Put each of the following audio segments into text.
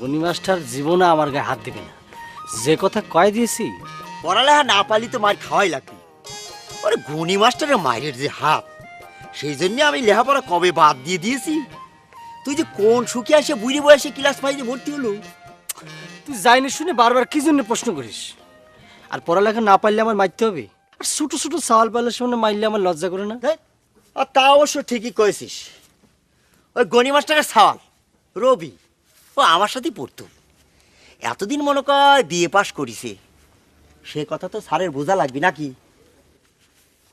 Gani master জীবনে আমার গায়ে হাত দিবে না। যে কথা কয় দিয়েছি, পড়ালেখা না পারলি তো মার খাওয়াই লাগবে। ওরে গণি মাস্টারের মায়ের যে হাত, সেই জন্য আমি লেখাপড়া কবে বাদ দিয়ে দিয়েছি? তুই যে কোন সুখে আসে, বুড়ি বয়সে ক্লাস ফাইভে ভর্তি হলো? তুই যাইনি শুনে বারবার কি জন্য প্রশ্ন করিস? আর পড়ালেখা না পারলে আমার মারতে হবে? আর ছোটো ছোটো সাল পালের সামনে মারলে আমার লজ্জা করে না? আর তা অবশ্য ঠিকই কয়েছিস ওই গণি মাস্টারের সওয়াল, রবি। ও আমার সাথেই পড়তো। এতদিন মনে কর বিয়ে পাশ করিছে। সে কথা তো স্যারের বোঝা লাগবে নাকি?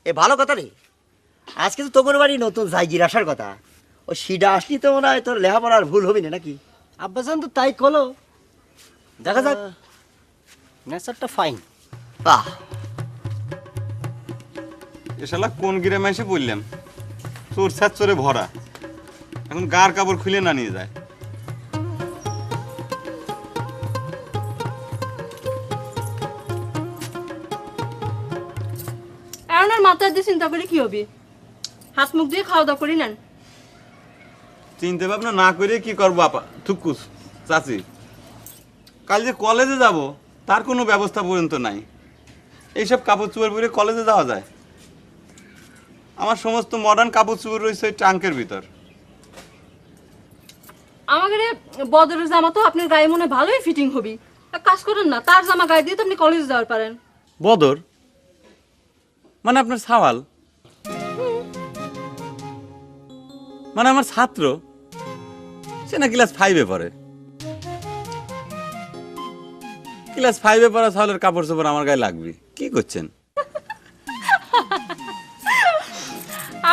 এ ভালো কথা রে। আজকে তো তোর বাড়ি নতুন জায়গির আসার কথা। ও সিডা আসলি তো মনে হয় তোর লেখাপড়ার ভুল হবি না নাকি? আব্বাজান তো তাই কলো। দেখা যাক। নেচারটা ফাইন। বাহ। এ কোন গ্রামে এসে বললাম চোর সাত চোরে ভরা। এখন গার কাপড় খুলে না নিয়ে যায়। এখন আর মাথায় দিয়ে চিন্তা করে কি হবে? হাত মুখ দিয়ে খাওয়া দাওয়া করি নেন। চিনতে ভাবনা না করে কি করব আপা? থুকুস চাচি। কাল যে কলেজে যাব তার কোনো ব্যবস্থা পর্যন্ত নাই। এইসব কাপড় চোপড় পরে কলেজে যাওয়া যায়। আমার সমস্ত মডার্ন কাপড় চোপড় রয়েছে ওই ট্রাঙ্কের ভিতর। আমাকে বদরের জামা তো আপনার গায়ে মনে ভালোই ফিটিং হবি। কাজ করেন না তার জামা গায়ে দিয়ে তো আপনি কলেজে যাওয়ার পারেন। বদর মানে আপনার সাওয়াল। মানে আমার ছাত্র, সে না ক্লাস ফাইভে পড়ে। ক্লাস ফাইভে পড়া সাওয়ালের কাপড় চোপড় আমার গায়ে লাগবে। কি করছেন?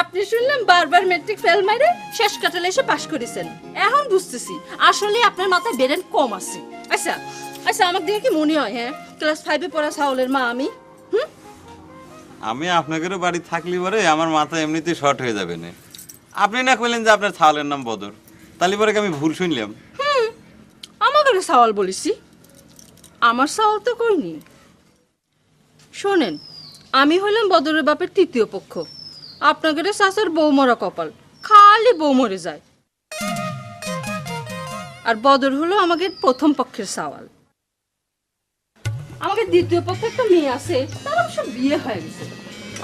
আপনি শুনলাম বারবার মেট্রিক ফেল মাইরে শেষ কাটালে এসে পাশ করেছেন। এখন বুঝতেছি, আসলে আপনার মাথায় বেরেন কম আছে। আচ্ছা আচ্ছা আমাকে দেখে কি মনে হয় হ্যাঁ? ক্লাস ফাইভে পড়া সাউলের মা আমি? আমি আপনাদেরও বাড়ি থাকলি পরে আমার মাথা এমনিতেই শর্ট হয়ে যাবে না। আপনি না কইলেন যে আপনার ছাওয়ালের নাম বদর। তাহলে পরে আমি ভুল শুনলাম? আমাকে সওয়াল বলেছি আমার সওয়াল তো কইনি। শোনেন, আমি হলাম বদরের বাপের তৃতীয় পক্ষ। আপনাদের শাশুর বৌমরা কপাল, খালি বউ মরে যায়। আর বদর হলো আমাকে প্রথম পক্ষের সওয়াল আমাকে দ্বিতীয় পক্ষে একটা মেয়ে আছে তার অবশ্য বিয়ে হয়ে গেছে।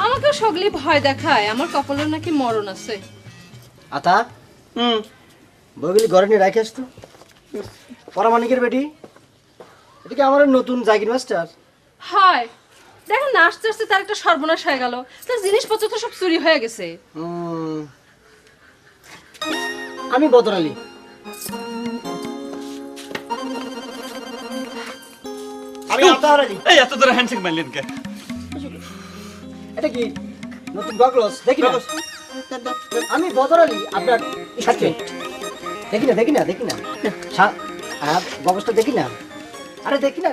আমাকে সগলি ভয় দেখায় আমার কপালের নাকি মরণ আছে। আতা? হুম। বইগুলি ঘরে নিয়ে রাখে আসতো পরামানিকের বেটি? এটা কি আমার নতুন জাগির মাস্টার? হয় দেখেন না আস্তে আস্তে তার একটা সর্বনাশ হয়ে গেল। তার জিনিসপত্র তো সব চুরি হয়ে গেছে। আমি বদর আমি আতাহার এই এত ধরে হ্যান্ডশেক মারলেন কে? এটা কি? নতুন গগলস? দেখি না। আমি বদর আলী আপনার সাথে দেখি না দেখি না দেখি না। গগলসটা দেখি না। আরে দেখি না।